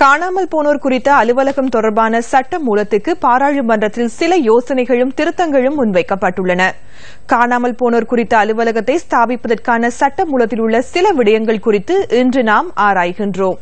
காணாமல் போனோர் குறித்த அலுவலகம் தொடர்பான சட்ட மூலத்துக்கு பாராளுமன்றத்தில் சில யோசனைகளும் திருத்தங்களும் முன்வைக்கப்பட்டுள்ளன. காணாமல் போனோர் குறித்த அலுவலகத்தை ஸ்தாபிப்பதற்கான சட்ட மூலத்தில் உள்ள சில விடயங்கள் குறித்து இன்று நாம் ஆராய்கின்றோம்.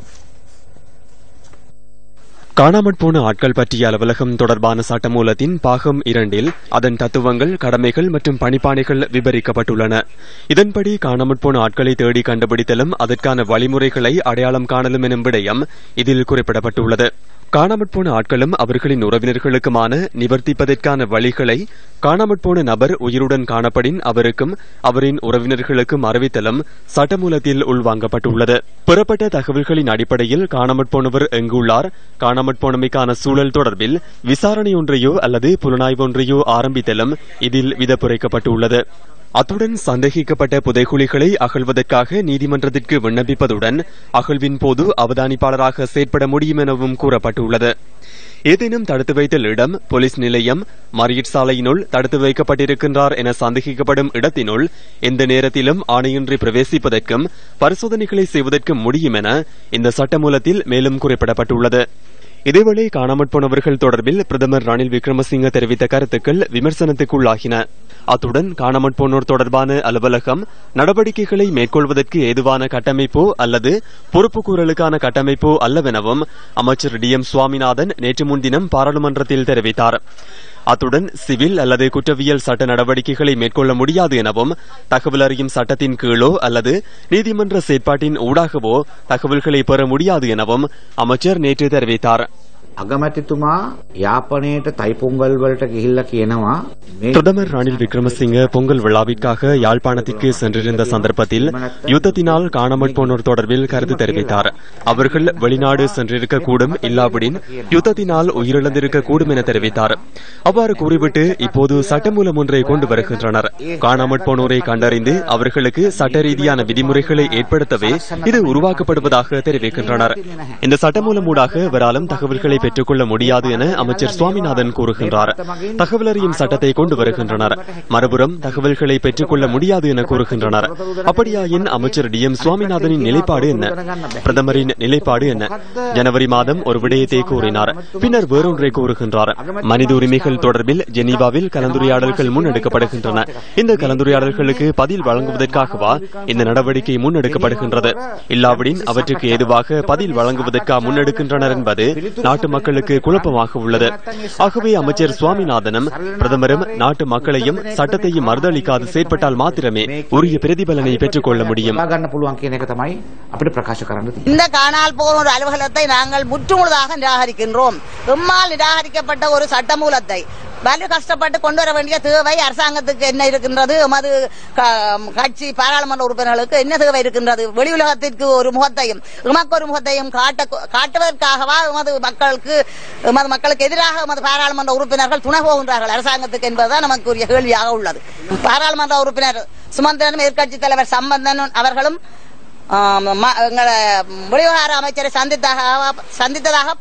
காணாமற் போன ஆட்கள் பற்றிய அலுவலகம் தொடர்பான சட்டமூலத்தின் பாகம் இரண்டில் அதன் தத்துவங்கள் கடமைகள் மற்றும் பணிப்பானைகள் விபரிக்கப்பட்டுள்ளன. இதன்படி காணாமற் போன ஆட்களை தேடி கண்டுபிடித்தலும் அதற்கான வழிமுறைகளை அடையாளம் காணலும் எனும் விடயம் இதில் குறிப்பிடப்பட்டுள்ளது. காணாமற் போன ஆட்களும் அவர்களின் உறவினர்களுக்குமான நிவர்த்திப்பதற்கான வழிகளை காணாமற் போன நபர் உயிருடன் காணப்படின் அவருக்கும் அவரின் உறவினர்களுக்கும் அறிவித்தலும் சட்டமூலத்தில் உள்வாங்கப்பட்டுள்ளது. பெறப்பட்ட தகவல்களின் அடிப்படையில் காணாமற் போனவர் எங்குள்ளார்? காணாமற் போனமைக்கான சூழல் தொடர்பில் விசாரணை ஒன்றையோ அல்லது புலனாய்வு ஒன்றையோ ஆரம்பித்தலும் இதில் விதப்புரைக்கப்பட்டுள்ளது. அத்துடன் சந்தேகிக்கப்பட்ட புதைகுழிகளை அகழ்வதற்காக நீதிமன்றத்திற்கு விண்ணப்பிப்பதுடன் அகழ்வின் போது அவதானிப்பாளராக செயற்பட முடியும் எனவும் கூறப்பட்டுள்ளது. ஏதேனும் தடுத்து வைத்தல் இடம் போலீஸ் நிலையம் மறியட் சாலையினுள் தடுத்து வைக்கப்பட்டிருக்கின்றார் என சந்தேகிக்கப்படும் இடத்தினுள் எந்த நேரத்திலும் ஆணையின்றி பிரவேசிப்பதற்கும் பரிசோதனைகளை செய்வதற்கும் முடியும் என இந்த சட்டமூலத்தில் மேலும் குறிப்பிடப்பட்டுள்ளது. இதேவேளை காணாமற் போனவர்கள் தொடர்பில் பிரதமர் ரணில் விக்ரமசிங்க தெரிவித்த கருத்துக்கள் விமர்சனத்துக்குள்ளாகின. அத்துடன் காணாமற் போனோர் தொடர்பான அலுவலகம் நடவடிக்கைகளை மேற்கொள்வதற்கு ஏதுவான கட்டமைப்போ அல்லது பொறுப்புக்கூறலுக்கான கட்டமைப்போ அல்லவெனவும் அமைச்சர் டி எம் சுவாமிநாதன் நேற்று முன்தினம் பாராளுமன்றத்தில் தெரிவித்தார். அத்துடன் சிவில் அல்லது குற்றவியல் சட்ட நடவடிக்கைகளை மேற்கொள்ள முடியாது எனவும் தகவல் அறியும் சட்டத்தின் கீழோ அல்லது நீதிமன்ற செயற்பாட்டின் ஊடாகவோ தகவல்களை பெற முடியாது எனவும் அமைச்சர் நேற்று தெரிவித்தார். අගමැතිතුමා යාපනයට தைப்பொங்கல் වලට ගිහිල්ලා பிரதமர் ரணில் விக்ரமசிங்க பொங்கல் விழாவிற்காக யாழ்ப்பாணத்திற்கு சென்றிருந்த சந்தர்ப்பத்தில் யுத்தத்தினால் காணாமல் போனோர் தொடர்பில் கருத்து தெரிவித்தார் அவர்கள் வெளிநாடு சென்றிருக்க இல்லாவிடின் யுத்தத்தினால் உயிரிழந்திருக்க என தெரிவித்தார் அவ்வாறு கூறிவிட்டு இப்போது சட்டமூலம் ஒன்றை கொண்டு வருகின்றனர் காணாமல் போனோரை கண்டறிந்து அவர்களுக்கு சட்ட ரீதியான விதிமுறைகளை ஏற்படுத்தவே இது உருவாக்கப்படுவதாக தெரிவிக்கின்றனர். இந்த சட்டமூலம் ஊடாக வராலும் தகவல்களை பெற்றுக்கொள்ள முடியாது என அமைச்சர் சுவாமிநாதன் கூறுகின்றார். தகவல் அறியும் சட்டத்தை கொண்டு வருகின்றனர். மறுபுறம் தகவல்களை பெற்றுக்கொள்ள முடியாது என கூறுகின்றனர். அப்படியாயின் அமைச்சர் டி எம் சுவாமிநாதனின் நிலைப்பாடு என்ன? பிரதமரின் நிலைப்பாடு என்ன? ஜனவரி மாதம் ஒரு விடயத்தை கூறினார். பின்னர் வேறொன்றை கூறுகின்றார். மனித உரிமைகள் தொடர்பில் ஜெனீவாவில் கலந்துரையாடல்கள் முன்னெடுக்கப்படுகின்றன. இந்த கலந்துரையாடல்களுக்கு பதில் வழங்குவதற்காகவா? இந்த நடவடிக்கை முன்னெடுக்கப்படுகின்றது. இல்லாவிடின் அவற்றுக்கு ஏதுவாக பதில் வழங்குவதற்கா முன்னெடுக்கின்றனர் என்பது நாட்டு மக்களுக்கு குழப்பமாக உள்ளது. ஆகவே அமைச்சர் சுவாமிநாதனும் பிரதமரும் நாட்டு மக்களையும் சட்டத்தையும் மறுதளிக்காது செயற்பட்டால் மாத்திரமே உரிய பிரதிபலனை பெற்றுக் கொள்ள முடியும். இந்த காணால் போன ஒரு அலுவலகத்தை நாங்கள் முற்றுமுழுதாக நிராகரிக்கின்றோம். எம்மால் நிராகரிக்கப்பட்ட ஒரு சட்டமூலத்தை வலு கஷ்டப்பட்டு கொண்டு வர வேண்டிய தேவை அரசாங்கத்துக்கு என்ன இருக்கின்றது? எமது கட்சி பாராளுமன்ற உறுப்பினர்களுக்கு என்ன தேவை இருக்கின்றது? வெளி உலகத்திற்கு ஒரு முகத்தையும் உமக்கு ஒரு முகத்தையும் காட்ட காட்டுவதற்காகவா எமது மக்களுக்கு எமது மக்களுக்கு எதிராக எமது பாராளுமன்ற உறுப்பினர்கள் துணை போகின்றார்கள்? அரசாங்கத்துக்கு என்பதுதான் நமக்குரிய கேள்வியாக உள்ளது. பாராளுமன்ற உறுப்பினர் சுமந்திரனும் எதிர்கட்சி தலைவர் சம்பந்தன் அவர்களும் எங்களை வெளிவிவகார அமைச்சரை சந்தித்தாக சந்தித்ததாக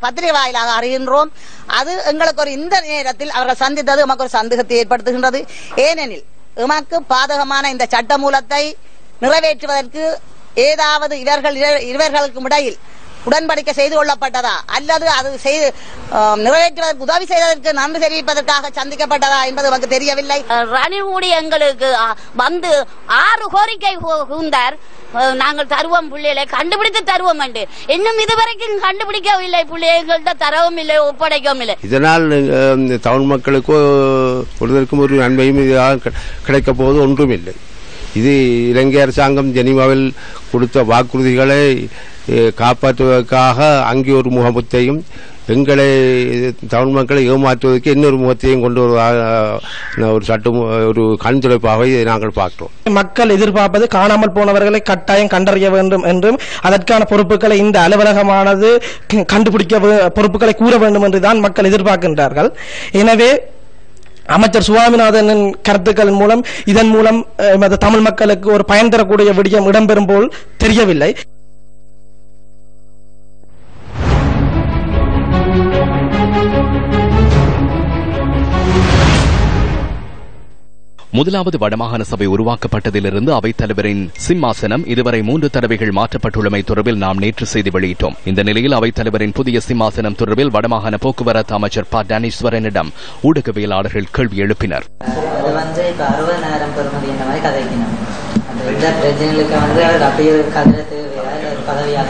பத்திரிகை வாயிலாக அறிகின்றோம். அது எங்களுக்கு ஒரு இந்த நேரத்தில் அவர்கள் சந்தித்தது எமக்கு ஒரு சந்தேகத்தை ஏற்படுத்துகின்றது. ஏனெனில் எமக்கு பாதகமான இந்த சட்ட மூலத்தை நிறைவேற்றுவதற்கு ஏதாவது இவர்கள் இரு- இடையில் உடன்படிக்கை செய்து கொள்ளப்பட்டதா? அல்லது அது செய்து நிறைவேற்றுவதற்கு உதவி செய்வதற்கு நன்றி தெரிவிப்பதற்காக சந்திக்கப்பட்டதா என்பது நமக்கு தெரியவில்லை. ரணில் கூடி எங்களுக்கு வந்து ஆறு கோரிக்கை கூந்தார் நாங்கள் தருவோம் பிள்ளைகளை கண்டுபிடித்து தருவோம் என்று. இன்னும் இதுவரைக்கும் கண்டுபிடிக்கவில்லை பிள்ளைகள்கிட்ட தரவும் இல்லை ஒப்படைக்கவும் இல்லை. இதனால் தமிழ் மக்களுக்கோ ஒருவருக்கும் ஒரு நன்மையும் இதனால் கி- கிடைக்கப் போவது ஒன்றுமில்லை. இது இலங்கை அரசாங்கம் ஜெனீவாவில் கொடுத்த வாக்குறுதிகளை காப்பாற்றுவதற்காக அங்கே ஒரு முகமுத்தையும் எங்களை தமிழ் மக்களை ஏமாற்றுவதற்கு இன்னொரு முகத்தையும் கொண்டு வருவதாக ஒரு சட்டம் ஒரு கண்துடைப்பாக இதை நாங்கள் பார்க்கிறோம். மக்கள் எதிர்பார்ப்பது காணாமல் போனவர்களை கட்டாயம் கண்டறிய வேண்டும் என்றும் அதற்கான பொறுப்புகளை இந்த அலுவலகமானது கண்டுபிடிக்க பொறுப்புகளை கூற வேண்டும் என்றுதான் மக்கள் எதிர்பார்க்கின்றார்கள். எனவே அமைச்சர் சுவாமிநாதனின் கருத்துக்கள் மூலம் இதன் மூலம் அஹ், தமிழ் மக்களுக்கு ஒரு பயன் தரக்கூடிய விடயம் இடம்பெறும் போல் தெரியவில்லை. முதலாவது வடமாகாண சபை உருவாக்கப்பட்டதிலிருந்து அவைத்தலைவரின் சிம்மாசனம் இதுவரை மூன்று தடவைகள் மாற்றப்பட்டுள்ளமை தொடர்பில் நாம் நேற்று செய்தி வெளியிட்டோம். இந்த நிலையில் அவைத்தலைவரின் புதிய சிம்மாசனம் தொடர்பில் வடமாகாண போக்குவரத்து அமைச்சர் ப. டனீஸ்வரனிடம் ஊடகவியலாளர்கள் கேள்வி எழுப்பினர். பிரச்சனைகளுக்கு வந்து அவர் அப்படியே தேவையா? பதவியாக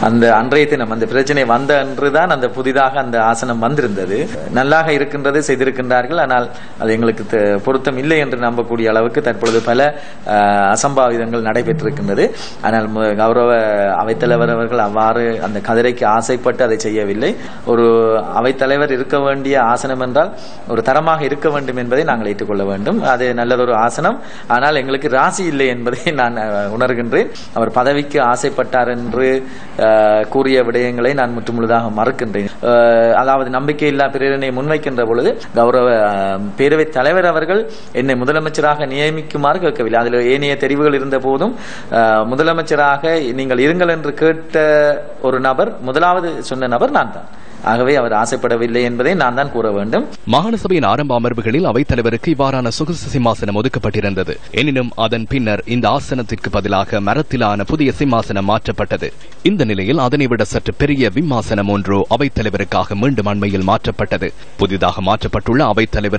அந்த அன்றைய தினம் அந்த பிரச்சனை வந்த அன்றுதான் அந்த புதிதாக அந்த ஆசனம் வந்திருந்தது. நல்லாக இருக்கின்றது செய்திருக்கின்றார்கள். ஆனால் அது எங்களுக்கு பொருத்தம் இல்லை என்று நம்பக்கூடிய அளவுக்கு தற்பொழுது பல அசம்பாவிதங்கள் நடைபெற்றிருக்கின்றது. ஆனால் மு- கௌரவ அவைத்தலைவர் அவர்கள் அவ்வாறு அந்த கதிரைக்கு ஆசைப்பட்டு அதை செய்யவில்லை. ஒரு அவைத்தலைவர் இருக்க வேண்டிய ஆசனம் என்றால் ஒரு தரமாக இருக்க வேண்டும் என்பதை நாங்கள் ஏற்றுக்கொள்ள வேண்டும். அது நல்லதொரு ஆசனம். ஆனால் எங்களுக்கு ராசி இல்லை என்பதை நான் உணர்கின்றேன். அவர் பதவிக்கு ஆசைப்பட்டார் என்று கூறிய விடயங்களை நான் முற்றுமுழுதாக மறுக்கின்றேன். அதாவது நம்பிக்கையில்லா பிரேரணை முன்வைக்கின்ற பொழுது கௌரவ பேரவைத் தலைவர் அவர்கள் என்னை முதலமைச்சராக நியமிக்குமாறு கேட்கவில்லை. அதில் ஏனைய தெரிவுகள் இருந்த போதும் அஹ், முதலமைச்சராக நீங்கள் இருங்கள் என்று கேட்ட ஒரு நபர் முதலாவது சொன்ன நபர் நான் தான். ஆகவே அவர் ஆசைப்படவில்லை என்பதை நான் தான் கூற வேண்டும். மாகாண சபையின் ஆரம்ப அமர்வுகளில் அவைத்தலைவருக்கு இவ்வாறான சொகுசு சிம்மாசனம் ஒதுக்கப்பட்டிருந்தது. எனினும் அதன் பின்னர் இந்த ஆசனத்திற்கு பதிலாக மரத்திலான புதிய சிம்மாசனம் மாற்றப்பட்டது. இந்த நிலையில் அதனை விட சற்று பெரிய விம்மாசனம் ஒன்று அவைத்தலைவருக்காக மீண்டும் அண்மையில் மாற்றப்பட்டது. புதிதாக மாற்றப்பட்டுள்ள அவைத்தலைவர்